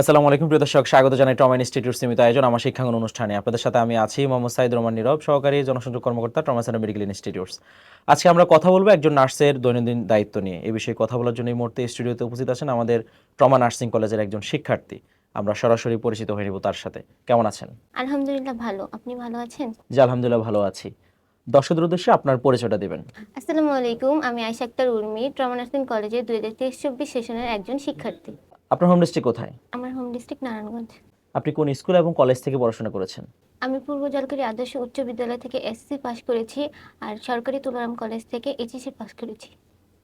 আসসালামু আলাইকুম প্রিয় দর্শক স্বাগত জানাই ট্রমা ইনস্টিটিউট সীমিত আয়োজন আমার শিক্ষাঙ্গন অনুষ্ঠানে। আপনাদের সাথে আমি আছি মোহাম্মদ সাইদ রহমান নীরব সহকারী জনসংযোগ কর্মকর্তা ট্রমা সেন্টার মেডিকেল ইনস্টিটিউটস আজকে আমরা কথা বলব একজন নার্সের দৈনন্দিন দায়িত্ব নিয়ে। এই বিষয়ে কথা বলার জন্য এই মুহূর্তে স্টুডিওতে উপস্থিত আছেন আমাদের ট্রমা নার্সিং কলেজের একজন শিক্ষার্থী। আমরা সরাসরি পরিচিত হয়ে নেব তার সাথে। কেমন আছেন? আলহামদুলিল্লাহ ভালো। আপনি ভালো আছেন? জি আলহামদুলিল্লাহ ভালো আছি। দর্শকদের উদ্দেশ্যে আপনার পরিচয়টা দেবেন। আসসালামু আলাইকুম আমি আয়শা আক্তার উর্মি ট্রমা নার্সিং কলেজে দুই হাজার তেইশ চব্বিশ সেশনের একজন শিক্ষার্থী। আপনার হোম ডিস্ট্রিক্ট কোথায়? আমার হোম ডিস্ট্রিক্ট নারায়ণগঞ্জ। আপনি কোন স্কুল এবং কলেজ থেকে পড়াশোনা করেছেন? আমি পূর্ব জলকারি আদর্শ উচ্চ বিদ্যালয় থেকে এসসি পাশ করেছি আর সরকারি তুলারাম কলেজ থেকে এইচএসসি পাশ করেছি।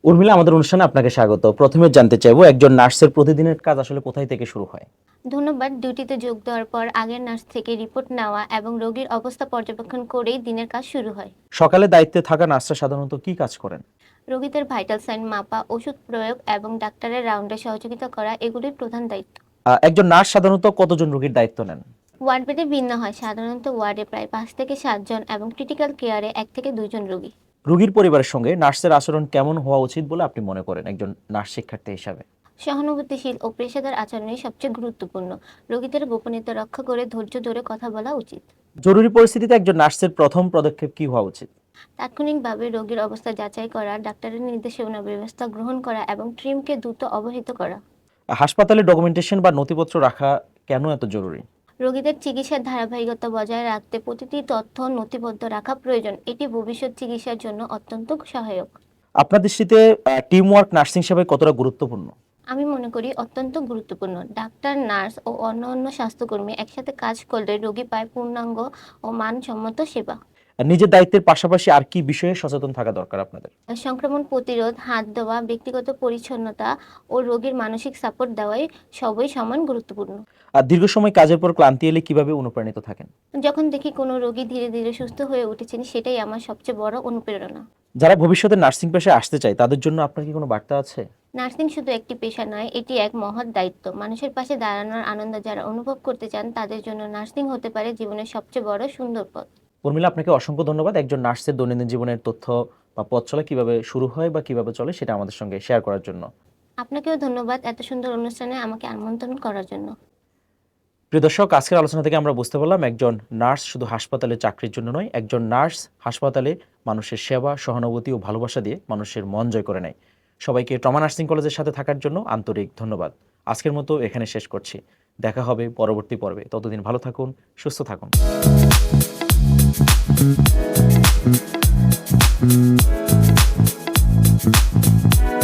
উর্মিলা আমাদের অনুষ্ঠানে আপনাকে স্বাগত। প্রথমে জানতে চাইব একজন নার্সের প্রতিদিনের কাজ আসলে কোথায় থেকে শুরু হয়? ধন্যবাদ ডিউটিতে যোগ দেওয়ার পর আগের নার্স থেকে রিপোর্ট নেওয়া এবং রোগীর অবস্থা পর্যবেক্ষণ করেই দিনের কাজ শুরু হয়। সকালে দায়িত্বে থাকা নার্সরা সাধারণত কি কাজ করেন? রোগীদের ভাইটাল সাইন মাপা ওষুধ প্রয়োগ এবং ডাক্তারের রাউন্ডে সহযোগিতা করা এগুলির প্রধান দায়িত্ব। একজন নার্স সাধারণত কতজন রোগীর দায়িত্ব নেন? ওয়ার্ড বেডে ভিন্ন হয়। সাধারণত ওয়ার্ডে প্রায় পাঁচ থেকে সাতজন এবং ক্রিটিক্যাল কেয়ারে এক থেকে দুইজন রোগী। রোগীর পরিবারের সঙ্গে নার্সের আচরণ কেমন হওয়া উচিত বলে আপনি মনে করেন একজন নার্স শিক্ষার্থী হিসাবে? সহানুভূতিশীল ও পেশাদার আচরণই সবচেয়ে গুরুত্বপূর্ণ। রোগীদের গোপনীয়তা রক্ষা করে ধৈর্য ধরে কথা বলা উচিত। জরুরি পরিস্থিতিতে একজন নার্সের প্রথম পদক্ষেপ কি হওয়া উচিত? তাৎক্ষণিকভাবে রোগীর অবস্থা যাচাই করা ডাক্তারের নির্দেশনা ব্যবস্থা গ্রহণ করা এবং ট্রিমকে দ্রুত অবহিত করা। হাসপাতালে ডকুমেন্টেশন বা নথিপত্র রাখা কেন এত জরুরি? রোগীদের চিকিৎসার ধারাবাহিকতা বজায় রাখতে প্রতিটি তথ্য নথিবদ্ধ রাখা প্রয়োজন। এটি ভবিষ্যৎ চিকিৎসার জন্য অত্যন্ত সহায়ক। আপনার দৃষ্টিতে টিম ওয়ার্ক নার্সিং সেবায় কতটা গুরুত্বপূর্ণ? আমি মনে করি অত্যন্ত গুরুত্বপূর্ণ। ডাক্তার নার্স ও অন্য অন্য স্বাস্থ্যকর্মী একসাথে কাজ করলে রোগী পায় পূর্ণাঙ্গ ও মানসম্মত সেবা। নিজের দায়িত্বের পাশাপাশি আর কি বিষয়ে সচেতন থাকা দরকার আপনাদের? সংক্রমণ প্রতিরোধ হাত দেওয়া ব্যক্তিগত পরিচ্ছন্নতা ও রোগীর মানসিক সাপোর্ট দেওয়াই সবই সমান গুরুত্বপূর্ণ। আর দীর্ঘ সময় কাজের পর ক্লান্তি এলে কীভাবে অনুপ্রাণিত থাকেন? যখন দেখি কোনো রোগী ধীরে ধীরে সুস্থ হয়ে উঠেছেন সেটাই আমার সবচেয়ে বড় অনুপ্রেরণা। যারা ভবিষ্যতে নার্সিং পেশায় আসতে চায় তাদের জন্য আপনার কি কোনো বার্তা আছে? নার্সিং শুধু একটি পেশা নয় এটি এক মহৎ দায়িত্ব। মানুষের পাশে দাঁড়ানোর আনন্দ যারা অনুভব করতে চান তাদের জন্য নার্সিং হতে পারে জীবনের সবচেয়ে বড় সুন্দর পথ। উর্মিলা আপনাকে অসংখ্য ধন্যবাদ। একজন নার্সের দৈনন্দিন জীবনের তথ্য বা পথ চলা কীভাবে শুরু হয় বা কীভাবে চলে সেটা আমাদের সঙ্গে শেয়ার করার জন্য। আপনাকেও ধন্যবাদ এত সুন্দর অনুষ্ঠানে আমাকে আমন্ত্রণ করার জন্য। প্রিয় দর্শক আজকের আলোচনা থেকে আমরা বুঝতে পারলাম একজন নার্স শুধু হাসপাতালে চাকরির জন্য নয় একজন নার্স হাসপাতালে মানুষের সেবা সহানুভূতি ও ভালোবাসা দিয়ে মানুষের মন জয় করে নেয়। সবাইকে ট্রমা নার্সিং কলেজের সাথে থাকার জন্য আন্তরিক ধন্যবাদ। আজকের মতো এখানে শেষ করছি। দেখা হবে পরবর্তী পর্বে। ততদিন ভালো থাকুন সুস্থ থাকুন। Thank you.